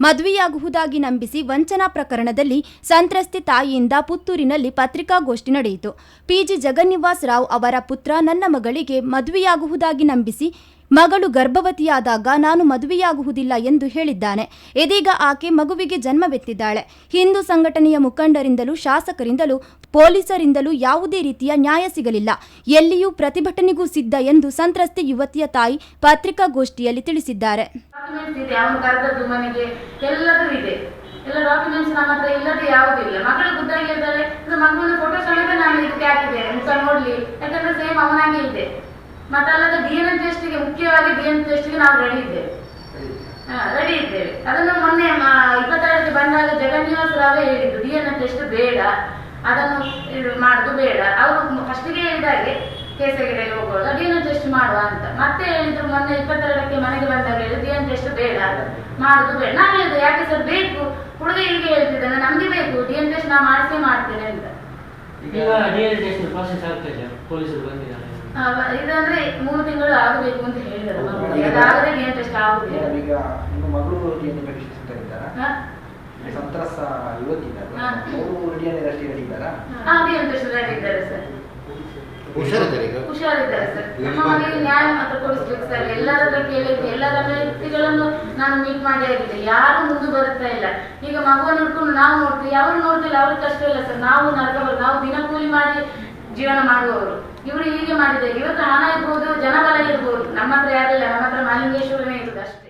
ಮದುವೆಯಾಗುವುದಾಗಿ ನಂಬಿಸಿ ವಂಚನಾ ಪ್ರಕರಣದಲ್ಲಿ ಸಂತ್ರಸ್ತೆ ತಾಯಿಯಿಂದ ಪುತ್ತೂರಿನಲ್ಲಿ ಪತ್ರಿಕಾಗೋಷ್ಠಿ ನಡೆಯಿತು. ಪಿಜಿ ಜಗನ್ನಿವಾಸ್ ರಾವ್ ಅವರ ಪುತ್ರ ನನ್ನ ಮಗಳಿಗೆ ಮದುವೆಯಾಗುವುದಾಗಿ ನಂಬಿಸಿ ಮಗಳು ಗರ್ಭವತಿಯಾದಾಗ ನಾನು ಮದುವೆಯಾಗುವುದಿಲ್ಲ ಎಂದು ಹೇಳಿದ್ದಾನೆ. ಇದೀಗ ಆಕೆ ಮಗುವಿಗೆ ಜನ್ಮವೆತ್ತಿದ್ದಾಳೆ. ಹಿಂದೂ ಸಂಘಟನೆಯ ಮುಖಂಡರಿಂದಲೂ ಶಾಸಕರಿಂದಲೂ ಪೊಲೀಸರಿಂದಲೂ ಯಾವುದೇ ರೀತಿಯ ನ್ಯಾಯ ಸಿಗಲಿಲ್ಲ. ಎಲ್ಲಿಯೂ ಪ್ರತಿಭಟನೆಗೂ ಸಿದ್ಧ ಎಂದು ಸಂತ್ರಸ್ತೆ ಯುವತಿಯ ತಾಯಿ ಪತ್ರಿಕಾಗೋಷ್ಠಿಯಲ್ಲಿ ತಿಳಿಸಿದ್ದಾರೆ. ಡಾಕ್ಯುಮೆಂಟ್ಸ್ ಇದೆ ಅವನು ಕರೆದದ್ದು ಮನೆಗೆ ಎಲ್ಲದೂ ಇದೆ ಎಲ್ಲ ಡಾಕ್ಯುಮೆಂಟ್ಸ್ ನಮ್ಮ ಹತ್ರ ಇಲ್ಲದೆ ಯಾವುದೂ ಇಲ್ಲ ಮಗಳು ಖುದ್ದಾಗಿ ಹೇಳ್ತಾರೆ ಇದು ಮಗುವಿನ ಫೋಟೋ ಸಮೇತ ನಾನು ಇದಕ್ಕೆ ಹಾಕಿದ್ದೇನೆ ಮುಖ ನೋಡ್ಲಿ ಯಾಕಂದ್ರೆ ಸೇಮ್ ಅವನಾಗೆ ಇದೆ ಮತ್ತೆ ಅಲ್ಲದೆ ಡಿ ಎನ್ ಟೆಸ್ಟ್ಗೆ ಮುಖ್ಯವಾಗಿ ಡಿ ಎನ್ ಟೆಸ್ಟ್ಗೆ ನಾವು ರೆಡಿ ಇದ್ದೇವೆ. ರೆಡಿ ಇದ್ದೇವೆ. ಅದನ್ನು ಮೊನ್ನೆ ಇಪ್ಪತ್ತೆರಡಕ್ಕೆ ಬಂದಾಗ ಜಗನ್ನಿವಾಸ ರಾವೇ ಹೇಳಿದ್ದು ಡಿ ಎನ್ ಟೆಸ್ಟ್ ಬೇಡ ಅದನ್ನು ಇದು ಮಾಡುದು ಬೇಡ. ಅವರು ಫಸ್ಟಿಗೆ ಹೇಳಿದಾಗೆ ಕೇಸರಿಗೆರೆಗೆ ಹೋಗುವಾಗ ಡಿ ಎನ್ ಟೆಸ್ಟ್ ಮಾಡುವ ಅಂತ. ಮತ್ತೆ ಹೇಳಿದ್ರು ಮೊನ್ನೆ ಇಪ್ಪತ್ತೆರಡಕ್ಕೆ ಮನೆಗೆ ಬಂದಾಗ ಹೇಳಿದ್ರು ಡಿ ಎನ್ ಟೆಸ್ಟ್ ಬೇಡ ಮಾಡುದು ಬೇಡ. ನಾನು ಹೇಳಿದೆ ಯಾಕೆ ಸರ್ ಬೇಕು? ಹುಡುಗ ಹೀಗೆ ಹೇಳ್ತಿದ್ದಾನೆ ನಮ್ಗೆ ಬೇಕು. ಡಿ ಎನ್ ಟೆಸ್ಟ್ ನಾ ಮಾಡಿಸೇ ಮಾಡ್ತೇನೆ ಅಂತ. ಈಗ ಪೊಲೀಸರು ಬಂದಿದ್ದಾರೆ. ಇದಂದ್ರೆ ಮೂರು ತಿಂಗಳು ಆಗಬೇಕು ಅಂತ ಹೇಳಿದರು. ಅದಾಗದೆ ಟೆಸ್ಟ್ ಈಗ ನಿಮ್ಮ ಮಗಳು ಡಿಎನ್ಎ ಪರೀಕ್ಷೆ ಇದ್ದಾರಾ? ಹಾ? ಸಂತ್ರಸ್ತ ಯುವತಿ ಇದ್ದಾರೆ. ಅವರು ಡಿಎನ್ಎ ಹಾ, ಟೆಸ್ಟ್ ಸರ್. ಹುಷಾರಿದ್ದಾರೆ ಹುಷಾರಿದ್ದಾರೆ ಸರ್. ನಮ್ಮ ಮನೆಗೆ ನ್ಯಾಯ ಮಾತ್ರ ಕೊಡಿಸ್ಬೇಕು ಸರ್. ಎಲ್ಲರ ಹತ್ರ ಕೇಳಿದ್ದೆ ಎಲ್ಲರ ವ್ಯಕ್ತಿಗಳನ್ನು ನಾನು ಮೀಟ್ ಮಾಡಿ ಆಗಿದೆ ಯಾರು ಮುಂದೆ ಈಗ ಮಗುವ ನೋಡ್ಕೊಂಡು ನಾವು ನೋಡ್ತೀವಿ ಅವ್ರು ನೋಡ್ತಿಲ್ಲ, ಅವ್ರಿಗೆ ಕಷ್ಟ ಇಲ್ಲ ಸರ್. ನಾವು ನರಕವರು ನಾವು ದಿನ ಕೂಲಿ ಮಾಡಿ ಜೀವನ ಮಾಡುವವರು. ಇವರು ಹೀಗೆ ಮಾಡಿದ್ದಾರೆ ಇವತ್ತು ಹಣ ಇರ್ಬೋದು ಜನಬಲ ಇರ್ಬೋದು. ನಮ್ಮ ಹತ್ರ ಯಾರಿಲ್ಲ, ನಮ್ಮ ಹತ್ರ ಮಾಲಿಂಗೇಶ್ವರನೇ ಇರುದು ಅಷ್ಟೇ.